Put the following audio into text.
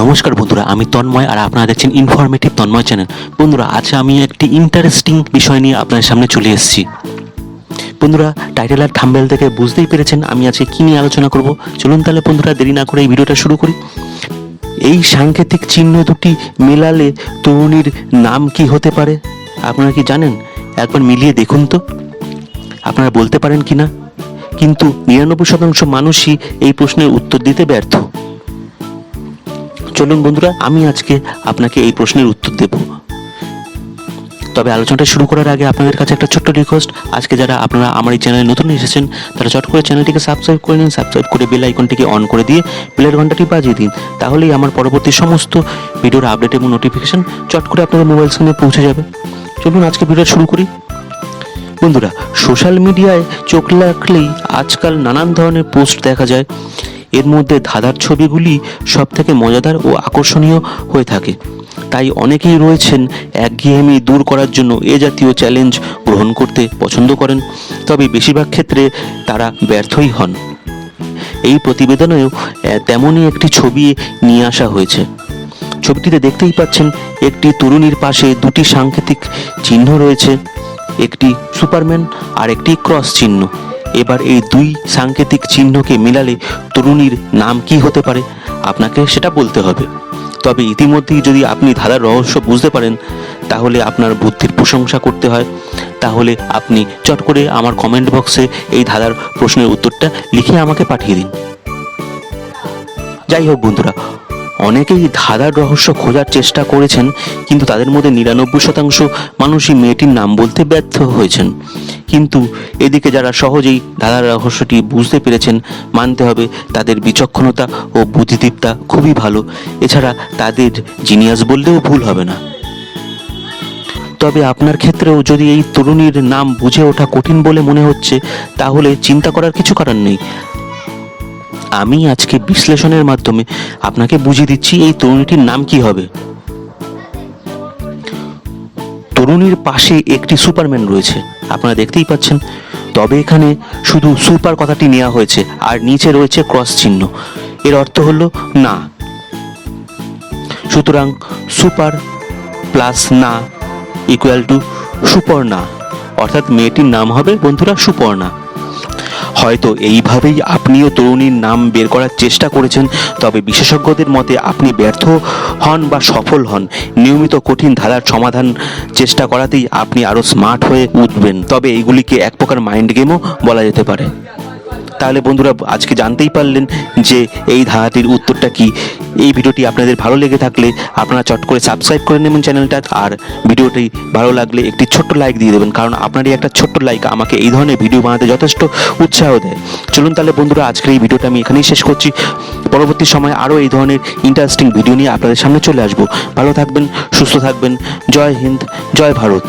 নমস্কার বন্ধুরা, আমি তন্ময় আর আপনারা দেখছেন ইনফরমেটিভ তন্ময় চ্যানেল বন্ধুরা, আজ আমি একটি ইন্টারেস্টিং বিষয় নিয়ে আপনাদের সামনে চলে এসেছি। বন্ধুরা টাইটেল আর থাম্বেল থেকে বুঝতেই পেরেছেন আমি আজকে কী নিয়ে আলোচনা করব। চলুন তাহলে বন্ধুরা, দেরি না করে এই ভিডিওটা শুরু করি। এই সাংকেতিক চিহ্ন দুটি মেলালে তরুণীর নাম কি হতে পারে? আপনারা কি জানেন? একবার মিলিয়ে দেখুন তো। আপনারা বলতে পারেন কি না কিন্তু নিরানব্বই শতাংশ মানুষই এই প্রশ্নের উত্তর দিতে ব্যর্থ। চলুন বন্ধুরা, আমি আজকে আপনাকে এই প্রশ্নের উত্তর দেব। তবে আলোচনাটা শুরু করার আগে আপনাদের কাছে একটা ছোট্ট রিকোয়েস্ট আজকে যারা আপনারা আমার এই চ্যানেলে নতুন এসেছেন, তারা চট করে চ্যানেলটিকে সাবস্ক্রাইব করে নিন সাবস্ক্রাইব করে বেল আইকনটিকে অন করে দিয়ে বেলের ঘন্টাটি বাজিয়ে দিন। তাহলেই আমার পরবর্তী সমস্ত ভিডিওর আপডেট এবং নোটিফিকেশন চট করে আপনাদের মোবাইল স্ক্রিনে পৌঁছে যাবে। চলুন আজকে ভিডিও শুরু করি। বন্ধুরা সোশ্যাল মিডিয়ায় চোখ রাখলেই আজকাল নানান ধরনের পোস্ট দেখা যায়। এর মধ্যে ধাঁধার ছবিগুলি সব থেকে মজাদার ও আকর্ষণীয় হয়ে থাকে। তাই অনেকেই রয়েছেন একঘেয়েমি দূর করার জন্য এ জাতীয় চ্যালেঞ্জ গ্রহণ করতে পছন্দ করেন, তবে বেশিরভাগ ক্ষেত্রে তারা ব্যর্থই হন। এই প্রতিবেদনেও তেমনই একটি ছবি নিয়ে আসা হয়েছে। ছবিটিতে দেখতেই পাচ্ছেন একটি তরুণীর পাশে দুটি সাংকেতিক চিহ্ন রয়েছে, একটি সুপারম্যান আর একটি ক্রস চিহ্ন। এবার এই দুই সাংকেতিক চিহ্নকে মিলালে তরুণীর নাম কি হতে পারে? আপনাকে সেটা বলতে হবে। তবে ইতিমধ্যেই যদি আপনি ধাঁধার রহস্য বুঝতে পারেন, তাহলে আপনার বুদ্ধির প্রশংসা করতে হয়। তাহলে আপনি চট করে আমার কমেন্ট বক্সে এই ধাঁধার প্রশ্নের উত্তরটা লিখে আমাকে পাঠিয়ে দিন। যাই হোক বন্ধুরা অনেকেই ধাঁধার রহস্য খোঁজার চেষ্টা করেছেন, কিন্তু তাদের মধ্যে নিরানব্বই শতাংশ মানুষই মেয়েটির নাম বলতে ব্যর্থ হয়েছেন। কিন্তু এদিকে যারা সহজেই ধাঁধার রহস্যটি বুঝতে পেরেছেন, মানতে হবে তাদের বিচক্ষণতা ও বুদ্ধিদীপ্তা খুবই ভালো। এছাড়া তাদের জিনিয়াস বললেও ভুল হবে না। তবে আপনার ক্ষেত্রেও যদি এই তরুণীর নাম বুঝে ওঠা কঠিন বলে মনে হচ্ছে, তাহলে চিন্তা করার কিছু কারণ নেই। আমি আজকে বিশ্লেষণের মাধ্যমে আপনাকে বুঝিয়ে দিচ্ছি এই তরুণীটির নাম কি হবে। তরুণীর পাশে একটি সুপারম্যান রয়েছে, আপনারা দেখতেই পাচ্ছেন। তবে এখানে শুধু সুপার কথাটি নেওয়া হয়েছে, আর নিচে রয়েছে ক্রস চিহ্ন। এর অর্থ হলো না। সুতরাং সুপার প্লাস না ইকুয়াল টু সুপর্ণা, অর্থাৎ মেয়েটির নাম হবে বন্ধুরা সুপর্ণা। হয়তো এইভাবেই আপনিও তরুণীর নাম বের করার চেষ্টা করেছেন, তবে বিশেষজ্ঞদের মতে আপনি ব্যর্থ হন বা সফল হন। নিয়মিত কঠিন ধারার সমাধান চেষ্টা করাতেই আপনি আরও স্মার্ট হয়ে উঠবেন। তবে এইগুলিকে এক প্রকার মাইন্ড গেমও বলা যেতে পারে। তাহলে বন্ধুরা আজকে জানতেই পারলেন যে এই ধাঁধাটির উত্তরটা কি। এই ভিডিওটি আপনাদের ভালো লেগে থাকলে আপনারা চট করে সাবস্ক্রাইব করে নেবেন চ্যানেলটা আর ভিডিওটি ভালো লাগলে একটি ছোট্ট লাইক দিয়ে দেবেন, কারণ আপনারই একটা ছোট্ট লাইক আমাকে এই ধরনের ভিডিও বানাতে যথেষ্ট উৎসাহ দেয়। চলুন তাহলে বন্ধুরা আজকের এই ভিডিওটা আমি এখানেই শেষ করছি। পরবর্তী সময় আরও এই ধরনের ইন্টারেস্টিং ভিডিও নিয়ে আপনাদের সামনে চলে আসব। ভালো থাকবেন, সুস্থ থাকবেন, জয় হিন্দ, জয় ভারত।